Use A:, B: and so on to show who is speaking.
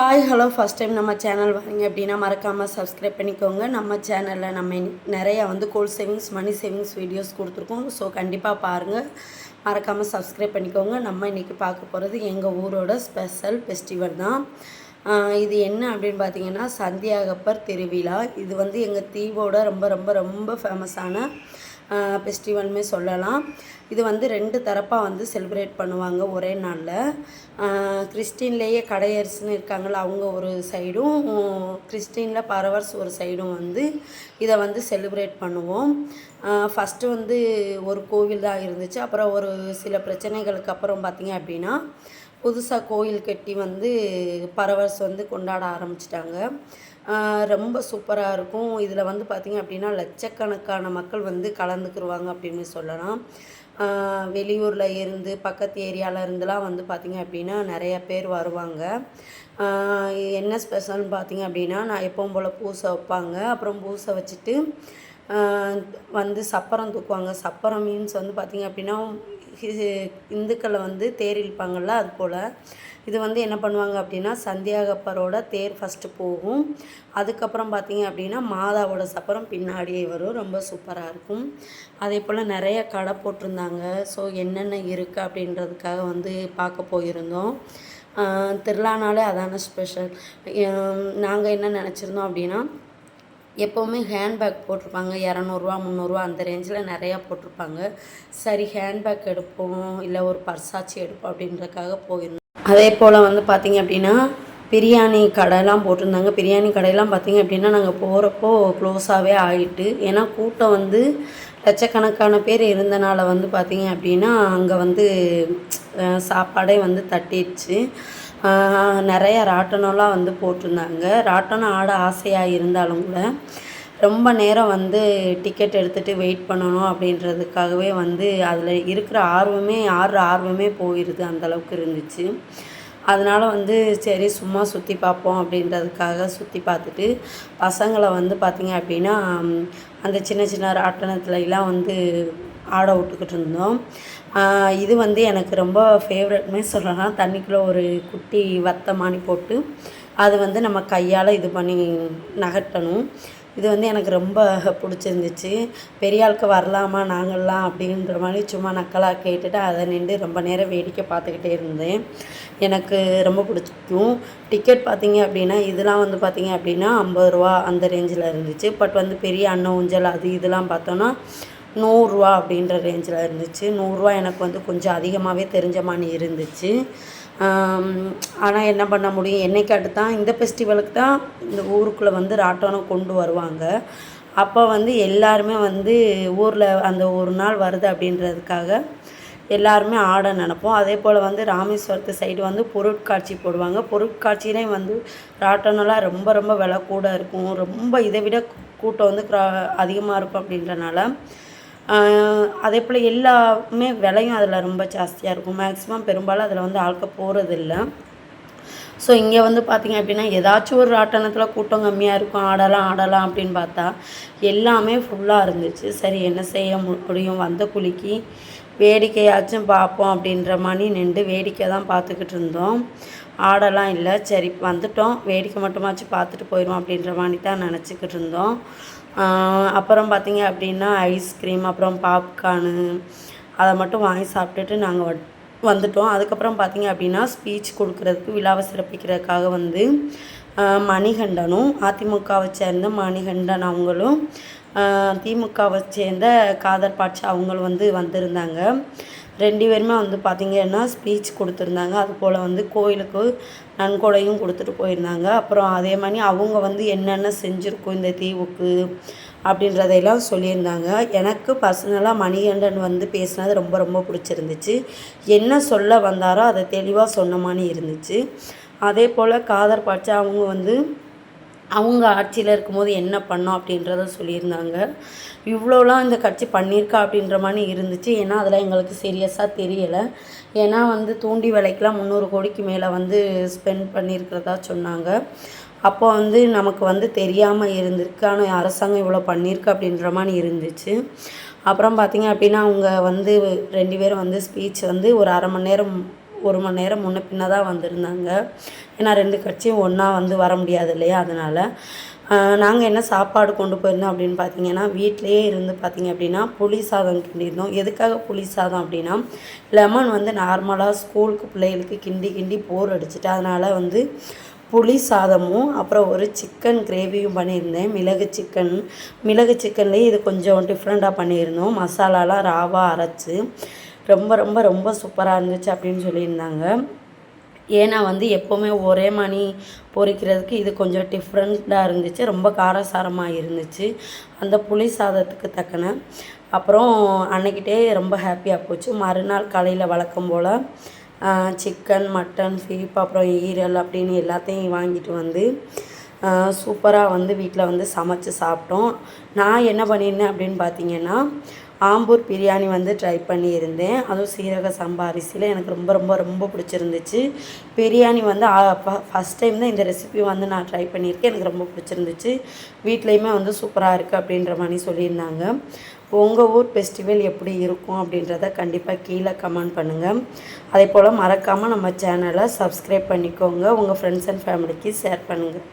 A: Hi hello first time நம்ம channel வரீங்க அப்படின்னா மறக்காமல் சப்ஸ்கிரைப் பண்ணிக்கோங்க. நம்ம சேனலில் நம்ம நிறையா வந்து gold savings money savings videos கொடுத்துருக்கோம். ஸோ கண்டிப்பாக பாருங்கள் மறக்காமல் சப்ஸ்கிரைப் பண்ணிக்கோங்க. நம்ம இன்றைக்கி பார்க்க போகிறது எங்கள் ஊரோட ஸ்பெஷல் ஃபெஸ்டிவல் தான். இது என்ன அப்படின்னு பார்த்தீங்கன்னா சந்தியாகப்பர் திருவிழா. இது வந்து எங்கள் தீவோட ரொம்ப ரொம்ப ரொம்ப ஃபேமஸான ஃபெஸ்டிவல்னு சொல்லலாம். இது வந்து ரெண்டு தரப்பாக வந்து செலிப்ரேட் பண்ணுவாங்க ஒரே நாளில். கிறிஸ்டின்லேயே கடையரசுன்னு இருக்காங்கள்ல அவங்க ஒரு சைடும் கிறிஸ்டினில் பரவர்ஸ் ஒரு சைடும் வந்து இதை வந்து செலிப்ரேட் பண்ணுவோம். ஃபஸ்ட்டு வந்து ஒரு கோவில் தான் இருந்துச்சு. அப்புறம் ஒரு சில பிரச்சனைகளுக்கு அப்புறம் பார்த்திங்க அப்படின்னா புதுசாக கோயில் கட்டி வந்து பரவஸ் வந்து கொண்டாட ஆரம்பிச்சிட்டாங்க. ரொம்ப சூப்பராக இருக்கும். இதில் வந்து பார்த்திங்க அப்படின்னா லட்சக்கணக்கான மக்கள் வந்து கலந்துக்கிடுவாங்க அப்படின்னு சொல்லலாம். வெளியூரில் இருந்து பக்கத்து ஏரியாவில் இருந்துலாம் வந்து பார்த்திங்க அப்படின்னா நிறைய பேர் வருவாங்க. என்ன ஸ்பெஷல்னு பார்த்திங்க அப்படின்னா நான் எப்பவும் போல் பூசை வைப்பாங்க. அப்புறம் பூசை வச்சுட்டு வந்து சப்பரம் தூக்குவாங்க. சப்பரம் மீன்ஸ் வந்து பார்த்திங்க அப்படின்னா இந்துக்களை வந்து தேர் இழுப்பாங்கள்ல அது போல். இது வந்து என்ன பண்ணுவாங்க அப்படின்னா சந்தியாகப்பரோட தேர் ஃபஸ்ட்டு போகும். அதுக்கப்புறம் பார்த்தீங்க அப்படின்னா மாதாவோட சப்பரம் பின்னாடியே வரும். ரொம்ப சூப்பராக இருக்கும். அதே போல் நிறைய கடை போட்டிருந்தாங்க. ஸோ என்னென்ன இருக்குது அப்படின்றதுக்காக வந்து பார்க்க போயிருந்தோம். திருவிழானாலே அதான ஸ்பெஷல் நாங்கள் என்ன நினச்சிருந்தோம் அப்படின்னா எப்போவுமே ஹேண்ட்பேக் போட்டிருப்பாங்க. இரநூறுவா முந்நூறுரூவா அந்த ரேஞ்சில் நிறையா போட்டிருப்பாங்க. சரி ஹேண்ட்பேக் எடுப்போம். இல்லை ஒரு பர்சாச்சி எடுப்போம் அப்படின்றக்காக போயிருந்தோம். அதே போல் வந்து பார்த்திங்க அப்படின்னா பிரியாணி கடைலாம் போட்டிருந்தாங்க. பிரியாணி கடையெல்லாம் பார்த்திங்க அப்படின்னா நாங்கள் போகிறப்போ க்ளோஸாகவே ஆகிட்டு ஏன்னா கூட்டம் வந்து லட்சக்கணக்கான பேர் இருந்தனால வந்து பார்த்திங்க அப்படின்னா அங்கே வந்து சாப்பாடே வந்து தட்டிடுச்சு. நிறைய ராட்டனம்லாம் வந்து போட்டிருந்தாங்க. ராட்டனம் ஆட ஆசையாக இருந்தாலும் கூட ரொம்ப நேரம் வந்து டிக்கெட் எடுத்துகிட்டு வெயிட் பண்ணணும் அப்படின்றதுக்காகவே வந்து அதில் இருக்கிற ஆர்வமே ஆடுற ஆர்வமே போயிடுது அந்த அளவுக்கு இருந்துச்சு. அதனால் வந்து சரி சும்மா சுற்றி பார்ப்போம் அப்படின்றதுக்காக சுற்றி பார்த்துட்டு பசங்களை வந்து பார்த்திங்க அப்படின்னா அந்த சின்ன சின்ன ராட்டனத்துல வந்து ஆட விட்டுக்கிட்டு இருந்தோம். இது வந்து எனக்கு ரொம்ப ஃபேவரட்னே சொல்லலாம். தண்ணிக்குள்ளே ஒரு குட்டி வத்தமானி போட்டு அது வந்து நம்ம கையால் இது பண்ணி நகட்டணும் இது வந்து எனக்கு ரொம்ப பிடிச்சிருந்துச்சு. பெரிய ஆளுக்கு வரலாமா நாங்கள்லாம் அப்படின்ற மாதிரி சும்மா நக்கலாக கேட்டுட்டு அதை நின்று ரொம்ப நேரம் வேடிக்கை பார்த்துக்கிட்டே இருந்தேன். எனக்கு ரொம்ப பிடிச்சிக்கும். டிக்கெட் பார்த்தீங்க அப்படின்னா இதெல்லாம் வந்து பார்த்தீங்க அப்படின்னா ஐம்பது ரூபா அந்த ரேஞ்சில் இருந்துச்சு. பட் வந்து பெரிய அன்ன ஊஞ்சல் அது இதெல்லாம் பார்த்தோன்னா நூறுரூவா அப்படின்ற ரேஞ்சில் இருந்துச்சு. நூறுரூவா எனக்கு வந்து கொஞ்சம் அதிகமாகவே தெரிஞ்ச மாதிரி இருந்துச்சு. ஆனால் என்ன பண்ண முடியும்? என்னைக்காட்டு தான் இந்த ஃபெஸ்டிவலுக்கு தான் இந்த ஊருக்குள்ளே வந்து ராட்டனம் கொண்டு வருவாங்க. அப்போ வந்து எல்லாருமே வந்து ஊரில் அந்த ஒரு நாள் வருது அப்படின்றதுக்காக எல்லாருமே ஆட நினப்போம். அதே போல் வந்து ராமேஸ்வரத்து சைடு வந்து பொருட்காட்சி போடுவாங்க. பொருட்காட்சியிலே வந்து ராட்டனம்லாம் ரொம்ப ரொம்ப விலை கூட இருக்கும். ரொம்ப இதை விட கூட்டம் வந்து அதிகமாக இருக்கும் அப்படின்றனால அதே போல் எல்லாமே விலையும் அதில் ரொம்ப ஜாஸ்தியாக இருக்கும். மேக்ஸிமம் பெரும்பாலும் அதில் வந்து ஆட்க போகிறதில்ல ஸோ இங்கே வந்து பார்த்திங்க அப்படின்னா ஏதாச்சும் ஒரு ஆட்டணத்தில் கூட்டம் கம்மியாக இருக்கும். ஆடலாம் ஆடலாம் அப்படின்னு பார்த்தா எல்லாமே ஃபுல்லாக இருந்துச்சு. சரி என்ன செய்ய முடியும்? வந்த குளிக்கு வேடிக்கையாச்சும் பார்ப்போம் அப்படின்ற மாதிரி நின்று வேடிக்கை தான் பார்த்துக்கிட்டு இருந்தோம். ஆடலாம் இல்லை. சரி வந்துட்டோம். வேடிக்கை மட்டுமாச்சும் பார்த்துட்டு போயிடும் அப்படின்ற மாதிரி தான் நினச்சிக்கிட்டு இருந்தோம். அப்புறம் பார்த்திங்க அப்படின்னா ஐஸ்கிரீம் அப்புறம் பாப்கார்னு அதை மட்டும் வாங்கி சாப்பிட்டுட்டு நாங்கள் வந்துட்டோம். அதுக்கப்புறம் பார்த்திங்க அப்படின்னா ஸ்பீச் கொடுக்குறதுக்கு விழாவை சிறப்பிக்கிறதுக்காக வந்து மணிகண்டனும் அதிமுகவை சேர்ந்த மணிகண்டன் அவங்களும் திமுகவை சேர்ந்த காதர் பாட்சி அவங்களும் வந்து வந்திருந்தாங்க. ரெண்டு பேருமே வந்து பார்த்திங்கன்னா ஸ்பீச் கொடுத்துருந்தாங்க. அது போல் வந்து கோயிலுக்கு நன்கொடையும் கொடுத்துட்டு போயிருந்தாங்க. அப்புறம் அதே மாதிரி அவங்க வந்து என்னென்ன செஞ்சுருக்கோம் இந்த தீவுக்கு அப்படின்றதையெல்லாம் சொல்லியிருந்தாங்க. எனக்கு பர்சனலாக மணிகண்டன் வந்து பேசினது ரொம்ப ரொம்ப பிடிச்சிருந்துச்சு. என்ன சொல்ல வந்தாரோ அதை தெளிவாக சொன்ன மாதிரி இருந்துச்சு. அதே போல் காதர் பாட்சா அவங்க வந்து அவங்க ஆட்சியில் இருக்கும்போது என்ன பண்ணோம் அப்படின்றத சொல்லியிருந்தாங்க. இவ்வளோலாம் இந்த கட்சி பண்ணியிருக்கா அப்படின்ற மாதிரி இருந்துச்சு. ஏன்னா அதெல்லாம் எங்களுக்கு சீரியஸாக தெரியலை. ஏன்னா வந்து தூண்டி விலைக்கெலாம் முந்நூறு கோடிக்கு மேலே வந்து ஸ்பெண்ட் பண்ணியிருக்கிறதா சொன்னாங்க. அப்போ வந்து நமக்கு வந்து தெரியாமல் இருந்திருக்கு. ஆனால் அரசாங்கம் இவ்வளோ பண்ணியிருக்கு அப்படின்ற மாதிரி இருந்துச்சு. அப்புறம் பார்த்திங்க அப்படின்னா அவங்க வந்து ரெண்டு பேரும் வந்து ஸ்பீச் வந்து ஒரு அரை மணி நேரம் ஒரு மணி நேரம் முன்ன பின்ன தான் வந்திருந்தாங்க. ஏன்னா ரெண்டு கட்சியும் ஒன்றா வந்து வர முடியாது இல்லையா? அதனால் நாங்கள் என்ன சாப்பாடு கொண்டு போயிருந்தோம் அப்படின்னு பார்த்தீங்கன்னா வீட்டிலேயே இருந்து பார்த்தீங்க அப்படின்னா புளி சாதம் கிண்டியிருந்தோம். எதுக்காக புளி சாதம் அப்படின்னா லெமன் வந்து நார்மலாக ஸ்கூலுக்கு பிள்ளைகளுக்கு கிண்டி கிண்டி போர் அடிச்சிட்டு அதனால் வந்து புளி சாதமும் அப்புறம் ஒரு சிக்கன் கிரேவியும் பண்ணியிருந்தேன். மிளகு சிக்கன் மிளகு சிக்கன்லேயே இது கொஞ்சம் டிஃப்ரெண்ட்டாக பண்ணியிருந்தோம். மசாலாலாம் ராவாக அரைச்சி ரொம்ப ரொம்ப ரொம்ப சூப்பராக இருந்துச்சு அப்படின்னு சொல்லியிருந்தாங்க. ஏன்னா வந்து எப்போவுமே ஒரே மணி பொரிக்கிறதுக்கு இது கொஞ்சம் டிஃப்ரெண்ட்டாக இருந்துச்சு. ரொம்ப காரசாரமாக இருந்துச்சு. அந்த புளி சாதத்துக்கு தக்கன. அப்புறம் அன்னைக்கிட்டே ரொம்ப ஹாப்பியாக போச்சு. மறுநாள் காலையில் வழக்கம் போல் சிக்கன் மட்டன் ஃபீப் அப்புறம் ஈரல் அப்படின்னு எல்லாத்தையும் வாங்கிட்டு வந்து சூப்பராக வந்து வீட்டில் வந்து சமைச்சு சாப்பிட்டோம். நான் என்ன பண்ணியிருந்தேன் அப்படின்னு பார்த்தீங்கன்னா ஆம்பூர் பிரியாணி வந்து ட்ரை பண்ணியிருந்தேன். அதுவும் சீரக சம்பா அரிசியில் எனக்கு ரொம்ப ரொம்ப ரொம்ப பிடிச்சிருந்துச்சு. பிரியாணி வந்து ஃபஸ்ட் டைம் தான் இந்த ரெசிபி வந்து நான் ட்ரை பண்ணியிருக்கேன். எனக்கு ரொம்ப பிடிச்சிருந்துச்சு. வீட்லேயுமே வந்து சூப்பராக இருக்குது அப்படின்ற மாதிரி சொல்லியிருந்தாங்க. உங்கள் ஊர் ஃபெஸ்டிவல் எப்படி இருக்கும் அப்படின்றத கண்டிப்பாக கீழே கமெண்ட் பண்ணுங்கள் அதே போல் மறக்காமல் நம்ம சேனலை சப்ஸ்கிரைப் பண்ணிக்கோங்க. உங்கள் ஃப்ரெண்ட்ஸ் அண்ட் ஃபேமிலிக்கு ஷேர் பண்ணுங்கள்